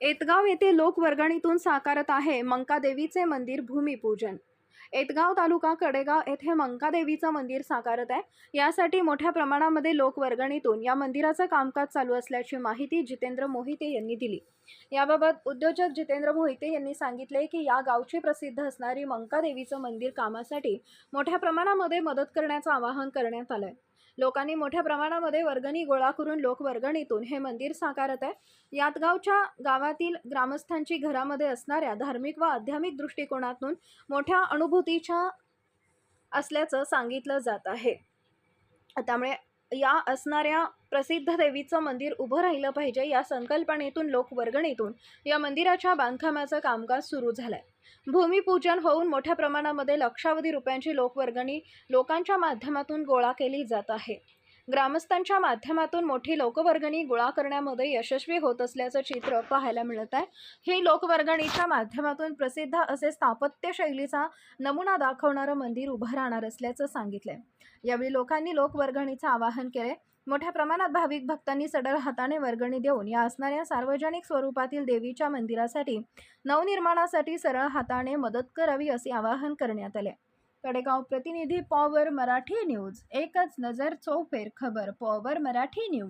एतगाव येथे लोकवर्गणीतून साकारत आहे मंकादेवीचे मंदिर भूमिपूजन. एतगाव तालुका कडेगाव येथे मंकादेवीचं मंदिर साकारत आहे. यासाठी मोठ्या प्रमाणामध्ये लोकवर्गणीतून या मंदिराचं कामकाज चालू असल्याची माहिती जितेंद्र मोहिते यांनी दिली. याबाबत उद्योजक जितेंद्र मोहिते यांनी सांगितले की या गावची प्रसिद्ध असणारी मंकादेवीचं मंदिर कामासाठी मोठ्या प्रमाणामध्ये मदत करण्याचं आवाहन करण्यात आलं आहे लोकांनी मोठ्या प्रमाणामध्ये वर्गणी गोळा करून लोकवर्गणीतून हे मंदिर साकारत आहे. यात गावच्या गावातील ग्रामस्थांची घरामध्ये असणाऱ्या धार्मिक व आध्यात्मिक दृष्टिकोनातून मोठ्या अनुभूतीच्या असल्याचं सांगितलं जात आहे. त्यामुळे या असणाऱ्या प्रसिद्ध देवीचं मंदिर उभं राहिलं पाहिजे या संकल्पनेतून लोकवर्गणीतून या मंदिराच्या बांधकामाचं कामकाज सुरू झालंय. भूमिपूजन होऊन मोठ्या प्रमाणामध्ये लक्षावधी रुपयांची लोकवर्गणी लोकांच्या माध्यमातून गोळा केली जात आहे. ग्रामस्थांच्या माध्यमातून मोठी लोकवर्गणी गोळा करण्यामध्ये यशस्वी होत असल्याचं चित्र पाहायला मिळत आहे. ही लोकवर्गणीच्या माध्यमातून प्रसिद्ध असे स्थापत्य शैलीचा नमुना दाखवणारं मंदिर उभं राहणार असल्याचं सांगितलंय. यावेळी लोकांनी लोकवर्गणीचं आवाहन केले मोठ्या प्रमाणात भाविक भक्तांनी सडळ हाताने वर्गणी देऊन या असणाऱ्या सार्वजनिक स्वरूपातील देवीच्या मंदिरासाठी नवनिर्माणासाठी सरळ हाताने मदत करावी असे आवाहन करण्यात आले कडेगाव प्रतिनिधी पॉवर मराठी न्यूज एकच नजर चौफेर खबर पॉवर मराठी न्यूज.